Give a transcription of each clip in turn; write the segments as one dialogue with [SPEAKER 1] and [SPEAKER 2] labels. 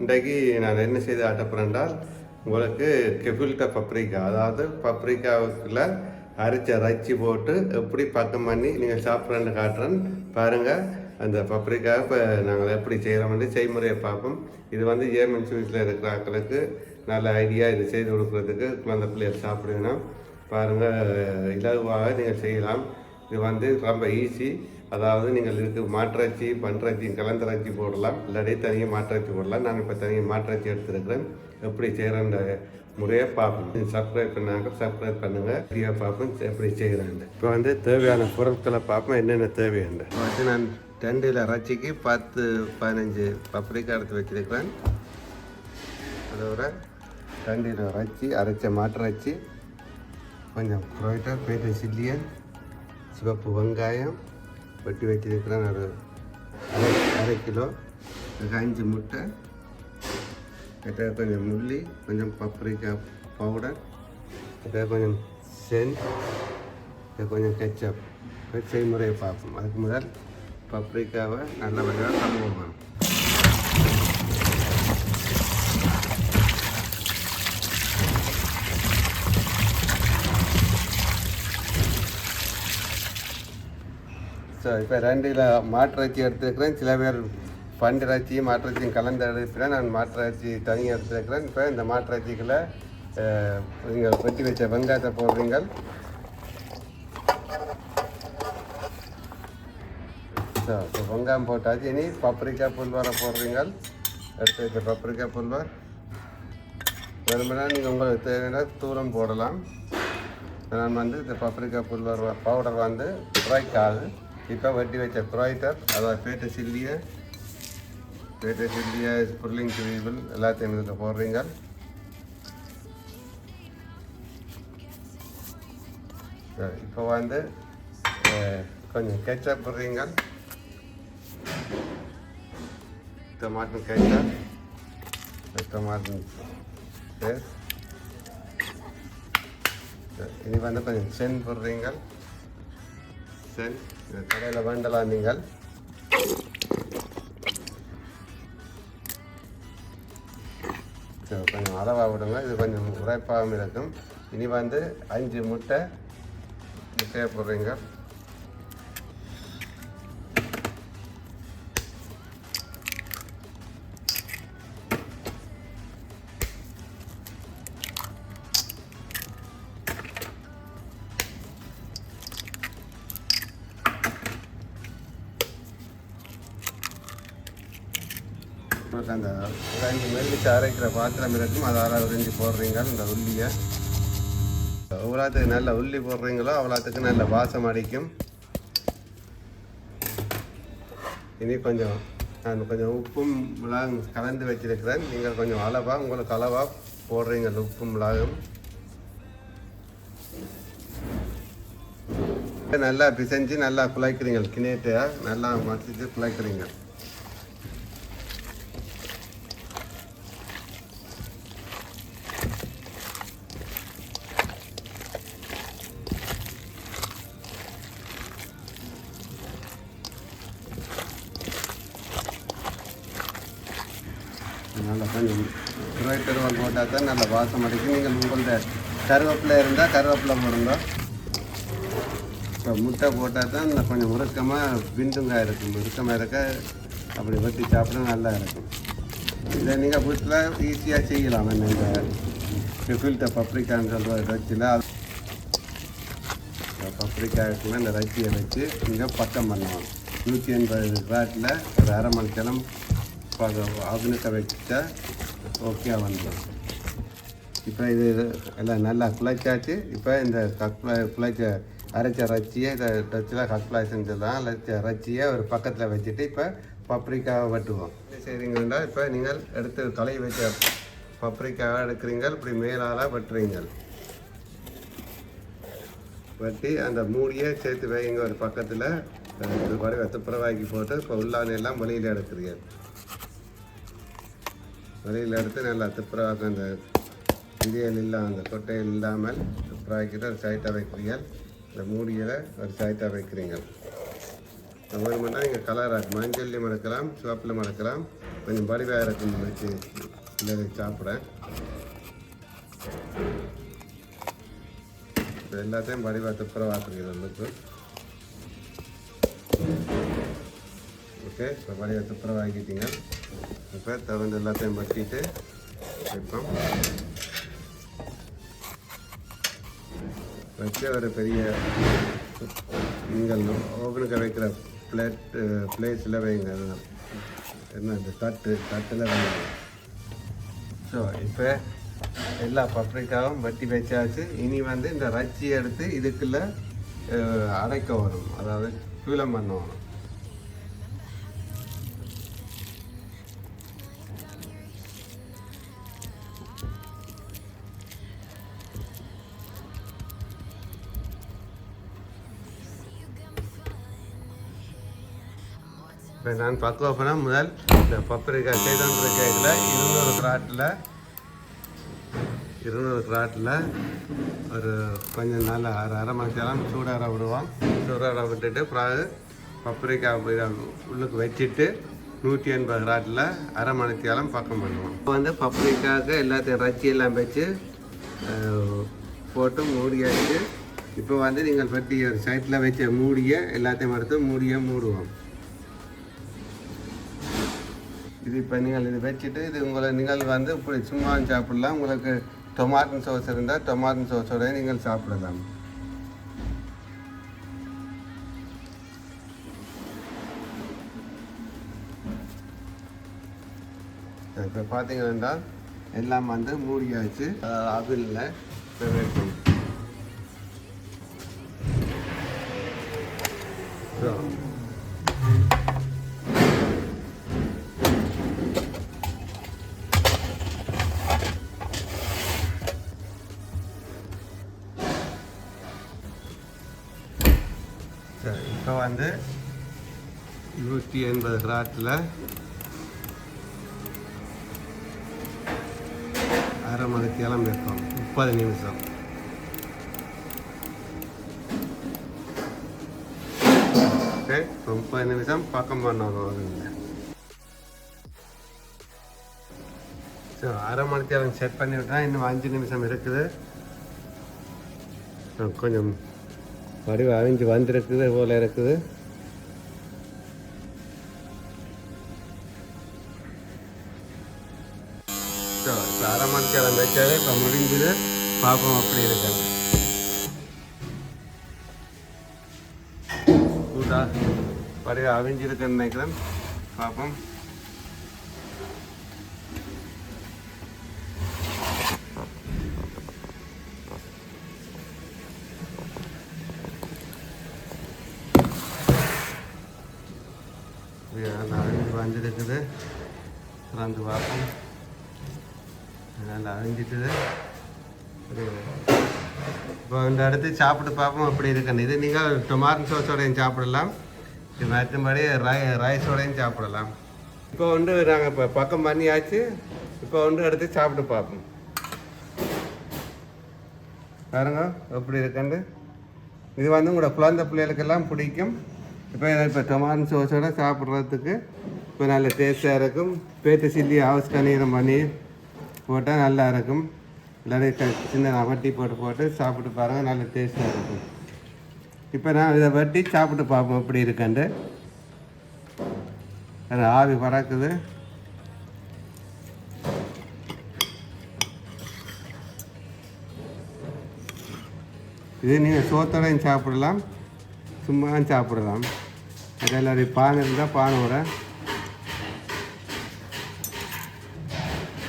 [SPEAKER 1] இன்றைக்கு நான் என்ன செய்து ஆட்டப்படுறேன்றால் உங்களுக்கு கெஃபில்ட பப்ரிக்கா அதாவது பப்ரிக்காவுக்குள்ள அரைச்ச ரச்சி போட்டு எப்படி பக்கம் பண்ணி நீங்கள் சாப்பிட்றேன்னு காட்டுறேன். பாருங்கள் அந்த பப்ரிக்கா இப்போ நாங்கள் எப்படி செய்கிறோம்னு செய்முறையை பார்ப்போம். இது வந்து ஏமன் வீட்டில் இருக்கிற ஆக்களுக்கு நல்ல ஐடியா இது செய்து கொடுக்குறதுக்கு குழந்தை பிள்ளைகள் சாப்பிடுங்கன்னா பாருங்கள் இலகுவாக நீங்கள் செய்யலாம். இது வந்து ரொம்ப ஈஸி அதாவது நீங்கள் இதுக்கு மாற்றச்சி பன்றச்சி கலந்தராட்சி போடலாம். இல்லாட்டி தனியாக மாற்றச்சி போடலாம். நான் இப்போ தனியாக மாற்றச்சி எடுத்துருக்கிறேன். எப்படி செய்கிறேன் முறையை பார்ப்போம். சப்ஸ்கிரைப் பண்ணாங்க சப்ஸ்கிரைப் பண்ணுங்கள் வீடியோ பார்ப்போம் எப்படி செய்கிறேன் இப்போ வந்து தேவையான பொருட்களை பார்ப்போம். என்னென்ன தேவையான வந்து நான் டெண்டில் ரச்சிக்கு பத்து பதினஞ்சு பப்ரிக்கா எடுத்து வச்சிருக்கிறேன். அதோட ரெண்டில் ரச்சி அரைச்ச மாற்றச்சி கொஞ்சம் குரோட்டா பேட்டு சில்லியன் சிவப்பு வெங்காயம் வெட்டி வைத்திருக்கிறேன். ஒரு அரை அரை கிலோ. அதுக்கு அஞ்சு முட்டை. கிட்ட கொஞ்சம் முள்ளி கொஞ்சம் பப்ரிக்கா பவுடர் கிட்ட கொஞ்சம் சென். கிட்ட கொஞ்சம் கெச்சப் செய்முறையை பார்ப்போம். அதுக்கு முதல் பப்ரிக்காவை நல்லபடியாக கழுவுவோம். ஸோ இப்போ ரெண்டில் கிலோ மாட்டு எடுத்துருக்கிறேன். சில பேர் பண்டு இறைச்சியும் கலந்து எடுத்துக்கிறேன் நான் மாட்டு தனியாக எடுத்துருக்கிறேன். இப்போ இந்த மாட்டு நீங்கள் வெட்டி வச்ச வெங்காயத்தை போடுறீங்க ஸோ இப்போ வெங்காயம் போட்டாச்சு. இனி பப்ரிக்கா புல்வாரை போடுறீங்க எடுத்து வச்ச பப்ரிக்கா புல்வார் விரும்பினா நீங்கள் உங்களுக்கு தேவையான தூரம் போடலாம். நான் வந்து இந்த பப்ரிக்கா புல்வர் பவுடர் வந்து குறைக்காது இப்போ வெட்டி வைத்த ப்ராய்டர் அதாவது பேட்டை சில்லிய பேட்டை சில்லிய ஸ்புர்லிங் கிரீபிள் எல்லாத்தையும் இதில் போடுறீங்க இப்போ வந்து கொஞ்சம் கெச்சப் போடுறீங்க டொமாட்டோ கெச்சப் டொமாட்டோ பேஸ்ட் சரி, இனி வந்து கொஞ்சம் சென் போடுறீங்க சரி. இந்த கடையில் வேண்டலாம் நீங்கள். கொஞ்சம் அளவாக விடுங்க. இது கொஞ்சம் உரைப்பாகவும் இருக்கும். இனி வந்து அஞ்சு முட்டை முட்டையை போடுறீங்க. உங்களுக்கு அந்த ஒரு அஞ்சு மெல்லிச்சு அரைக்கிற பாத்திரம் இருக்கும். அதை அரை உறிஞ்சி போடுறீங்க இந்த உள்ளியை. எவ்வளோத்துக்கு நல்ல உள்ளி போடுறீங்களோ அவ்வளோத்துக்கு நல்ல வாசம் அடிக்கும். இனி கொஞ்சம் நான் கொஞ்சம் உப்பும் மிளகும் கலந்து வச்சிருக்கிறேன். நீங்கள் கொஞ்சம் அளவாக உங்களுக்கு அளவாக போடுறீங்க உப்பும் மிளகும். நல்லா பிசைஞ்சு நல்லா குழைக்கிறீங்க கிணேட்டையாக நல்லா மசிச்சு குழைக்கிறீங்க நல்லா கொஞ்சம் துருவல் தான் நல்ல வாசம் அடிக்கும். நீங்கள் உங்கள்ட்ட கருவேப்பிலை இருந்தால் கருவேப்பிலை போடுங்க. இப்போ முட்டை போட்டால் தான் இந்த கொஞ்சம் உருக்கமாக பிண்டுங்காய் இருக்கும். உருக்கமாக இருக்க அப்படி வெட்டி சாப்பிட நல்லா இருக்கும். இதை நீங்கள் வீட்டில் ஈஸியாக செய்யலாம். என்ன இந்த ஃபில்டர் பப்ரிக்கான்னு சொல்கிற ரச்சில் பப்ரிக்காய்க்குள்ள இந்த ரச்சியை வச்சு நீங்கள் பக்கம் பண்ணலாம் நூற்றி எண்பது கிராட்டில் ஒரு அரை மணி நேரம் அதுனுக்க வச்சா ஓகே வந்துடும். இப்போ இது எல்லாம் நல்லா குழைச்சாச்சு இப்போ இந்த கக்ல குழைச்ச அரைச்ச ரச்சியை இதை டச்சில் கக்லா செஞ்சதான் அரைச்ச ரச்சியை ஒரு பக்கத்தில் வச்சுட்டு இப்போ பப்ரிக்காவை வெட்டுவோம். செய்கிறீங்கன்னா இப்போ நீங்கள் எடுத்து களைய வச்ச பப்ரிக்காவை எடுக்கிறீங்க இப்படி மேலால் வெட்டுறீங்க வெட்டி அந்த மூடியை சேர்த்து வைங்க ஒரு பக்கத்தில். இது மாதிரி போட்டு இப்போ உள்ளானையெல்லாம் வெளியில் எடுக்கிறீங்க வெளியில் எடுத்து நல்லா துப்புரவாக்க அந்த இந்தியல் இல்லாமல் அந்த கொட்டையில் இல்லாமல் துப்புரவாக்கிட்டு ஒரு சைட்டாக வைக்கிறீங்க. இந்த மூடியில் ஒரு சைட்டாக வைக்கிறீங்க. வேணுமெண்டா நீங்கள் கலராக மஞ்சள்லையும் மறக்கலாம் சிவப்பில் மறக்கலாம். கொஞ்சம் வடிவாக இருக்கும் வச்சு பிள்ளைங்க சாப்பிட்றேன். இப்போ எல்லாத்தையும் வடிவாக துப்புரவாக்குறீங்க உங்களுக்கு ஓகே இப்போ வடிவாக துப்புரவாக்கிட்டீங்க. இப்போ தகுந்த எல்லாத்தையும் வட்டிட்டு வைப்போம். வச்சு ஒரு பெரிய நீங்கள் ஓவனுக்கு வைக்கிற பிளேட் பிளேஸில் வைங்க என்ன இந்த தட்டு தட்டில் வைங்க. ஸோ இப்போ எல்லா பப்ரிக்காவும் வட்டி வச்சாச்சு. இனி வந்து இந்த ரச்சி எடுத்து இதுக்குள்ளே அடைக்க வரும். அதாவது சூலம் பண்ண நான் பக்குவம் முதல் இந்த பப்பரிக்காய் செய்தோன்ற கேக்கில் இருநூறு கிராட்டில் இருநூறு கிராட்டில் ஒரு கொஞ்சம் நாள் அரை அரை மணி சூடார விடுவோம். சூடார விட்டுட்டு பிறகு பப்பரிக்காய் உள்ளுக்கு வச்சுட்டு நூற்றி எண்பது கிராட்டில் அரை மணி பக்கம் பண்ணுவோம். இப்போ வந்து பப்பரிக்காவுக்கு எல்லாத்தையும் ரச்சி எல்லாம் வச்சு போட்டு மூடியாச்சு இப்போ வந்து நீங்கள் பற்றி ஒரு சைட்டில் வச்ச மூடிய எல்லாத்தையும் எடுத்து மூடிய மூடுவோம். இது இப்போ நீங்கள் இது வச்சுட்டு இது உங்களை நீங்கள் வந்து இப்படி சும்மா சாப்பிடலாம். உங்களுக்கு டொமாட்டோ சோஸ் இருந்தால் டொமாட்டோ சோஸோட நீங்கள் சாப்பிடலாம். இப்போ பார்த்தீங்கன்னா எல்லாம் வந்து மூடியாச்சு. அவில்ல இப்போ வைக்கணும் வந்து நூற்றி எண்பது கிராட்டில் அரை மணி வைப்போம் முப்பது நிமிஷம். ஓகே முப்பது நிமிஷம் பக்கம் பண்ணணும் அதுங்க ஸோ அரை மணி நேரம் செட் பண்ணி விட்டா இன்னும் அஞ்சு நிமிஷம் இருக்குது. கொஞ்சம் வடிவ அவிஞ்சு வந்திருக்குது போல இருக்குது. ஸோ இப்போ அரை மணி நேரம் வச்சாவே இப்போ முடிஞ்சது. பார்ப்போம் அப்படி இருக்காங்க. கூட்டா வடிவ அவிஞ்சிருக்குன்னு நினைக்கிறேன். பார்ப்போம். இருக்குது. திறந்து பார்ப்போம் நல்லா அழிஞ்சிட்டுது இப்போ இந்த அடுத்து சாப்பிட்டு பார்ப்போம் அப்படி இருக்குன்னு. இது நீங்கள் டொமாட்டோ சோஸோடையும் சாப்பிடலாம். இது மற்றபடி ரை ரைஸோடையும் சாப்பிடலாம். இப்போ வந்து நாங்கள் இப்போ பக்கம் பண்ணியாச்சு. இப்போ வந்து எடுத்து சாப்பிட்டு பார்ப்போம். பாருங்க எப்படி இருக்குண்டு இது வந்து உங்களோட குழந்தை பிள்ளைகளுக்கெல்லாம் பிடிக்கும். இப்போ இப்போ டொமாட்டோ சோஸோட சாப்பிட்றதுக்கு இப்போ நல்ல டேஸ்ட்டாக இருக்கும். பேத்து சில்லி ஹவுஸ் கணீரம் பண்ணி போட்டால் நல்லா இருக்கும். எல்லாரும் சின்ன வட்டி போட்டு போட்டு சாப்பிட்டு பாருங்கள் நல்ல டேஸ்ட்டாக இருக்கும். இப்போ நான் இதை வட்டி சாப்பிட்டு பார்ப்போம் எப்படி இருக்குன்ட்டு. அது ஆவி பறக்குது. இது நீங்கள் சோத்தோடையும் சாப்பிடலாம் சும்மா சாப்பிடலாம். அது எல்லாரும் பானை இருந்தால் பானோட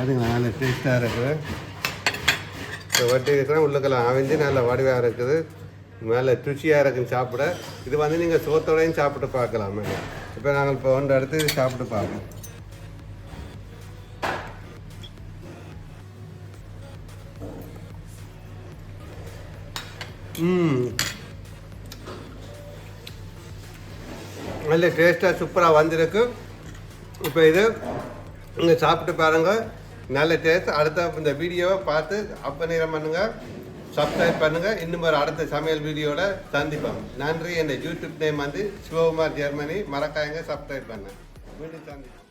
[SPEAKER 1] அதுங்க நல்ல டேஸ்ட்டாக இருக்குது. இப்போ வட்டி இருக்கிற உள்ளுக்கெல்லாம் அவிஞ்சு நல்ல வடிவாக இருக்குது. மேலே ருச்சியாக இருக்குன்னு சாப்பிட. இது வந்து நீங்கள் சோத்தோடையும் சாப்பிட்டு பார்க்கலாம். மேலே இப்போ நாங்கள் இப்போ ஒன்று எடுத்து சாப்பிட்டு பார்ப்போம். ம். நல்ல டேஸ்ட்டாக சூப்பராக வந்திருக்கு. இப்போ இது நீங்கள் சாப்பிட்டு பாருங்கள் நல்ல டேஸ்ட் அடுத்த இந்த வீடியோவை பார்த்து அப்போ நேரம் பண்ணுங்கள் சப்ஸ்கிரைப் பண்ணுங்கள் இன்னும் ஒரு அடுத்த சமையல் வீடியோவில் சந்திப்போம். நன்றி. என் யூடியூப் நேம் வந்து சிவகுமார் ஜெர்மனி. மறக்காயங்க சப்ஸ்கிரைப் பண்ண. மீண்டும் சந்திப்போம்.